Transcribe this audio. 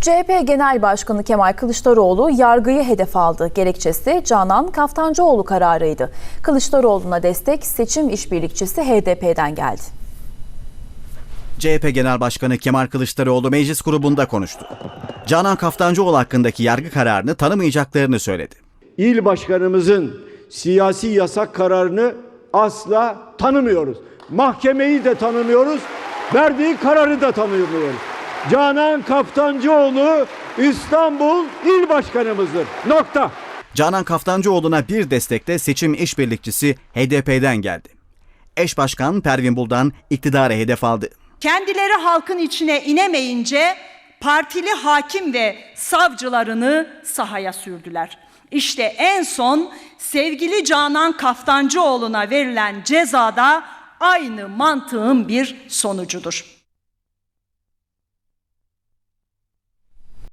CHP Genel Başkanı Kemal Kılıçdaroğlu yargıyı hedef aldı. Gerekçesi Canan Kaftancıoğlu kararıydı. Kılıçdaroğlu'na destek seçim işbirlikçisi HDP'den geldi. CHP Genel Başkanı Kemal Kılıçdaroğlu meclis grubunda konuştu. Canan Kaftancıoğlu hakkındaki yargı kararını tanımayacaklarını söyledi. İl başkanımızın siyasi yasak kararını asla tanımıyoruz. Mahkemeyi de tanımıyoruz, verdiği kararı da tanımıyoruz. Canan Kaftancıoğlu İstanbul İl Başkanımızdır. Nokta. Canan Kaftancıoğlu'na bir destekte seçim işbirlikçisi HDP'den geldi. Eş başkan Pervin Buldan iktidara hedef aldı. Kendileri halkın içine inemeyince partili hakim ve savcılarını sahaya sürdüler. İşte en son sevgili Canan Kaftancıoğlu'na verilen cezada aynı mantığın bir sonucudur.